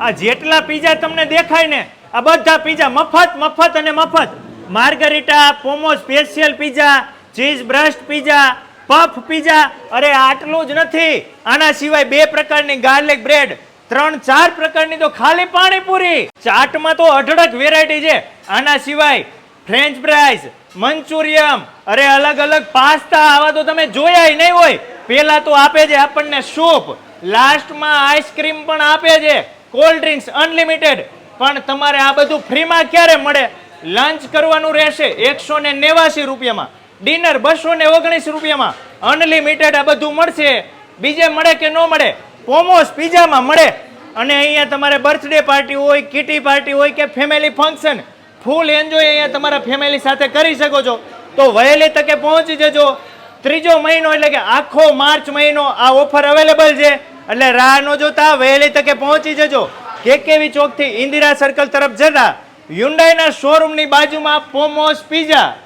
આ જેટલા પીઝા તમને દેખાય ને, આ બધા પીઝા મફત મફત અને મફત. Margherita, પોમો, special pizza cheese burst pizza puff pizza અરે આટલું જ નથી. આના સિવાય બે પ્રકારની ગાર્લિક બ્રેડ, ત્રણ, ચાર પ્રકારની તો ખાલી પાણીપુરી. ચાટમાં તો અઢળક વેરાયટી છે. આના સિવાય ફ્રેન્ચ ફ્રાઈઝ મંચુરિયમ. અરે અલગ અલગ પાસ્તા આવા તો તમે જોયા નહીં હોય. પેલા તો આપે છે આપણને સૂપ. લાસ્ટમાં આઈસ્ક્રીમ પણ આપે છે. Cold drinks unlimited. પણ તમારે આ બધું ફ્રીમાં ક્યારે મળે? લંચ કરવાનું રહેશે એકસો ને નેવાસી રૂપિયામાં. ડિનર બસો ને ઓગણીસ રૂપિયામાં. અનલિમિટેડ આ બધું મળશે. બીજે મળે કે ન મળે? પોમોસ પીઝામાં મળે. અને અહીંયા તમારે બર્થડે પાર્ટી હોય, કિટી પાર્ટી હોય કે ફેમિલી ફંક્શન, ફૂલ એન્જોય અહીંયા તમારા ફેમિલી સાથે કરી શકો છો. તો વહેલી તકે પહોંચી જજો. ત્રીજો મહિનો એટલે કે આખો માર્ચ મહિનો આ ઓફર અવેલેબલ છે. એટલે રાહ ન જોતા વહેલી તકે પહોંચી જજો. કેકેવી ચોકથી ઇન્દિરા સર્કલ તરફ જતા. યુન્ડાઈના શોરૂમની બાજુમાં પોમોસ પીઝા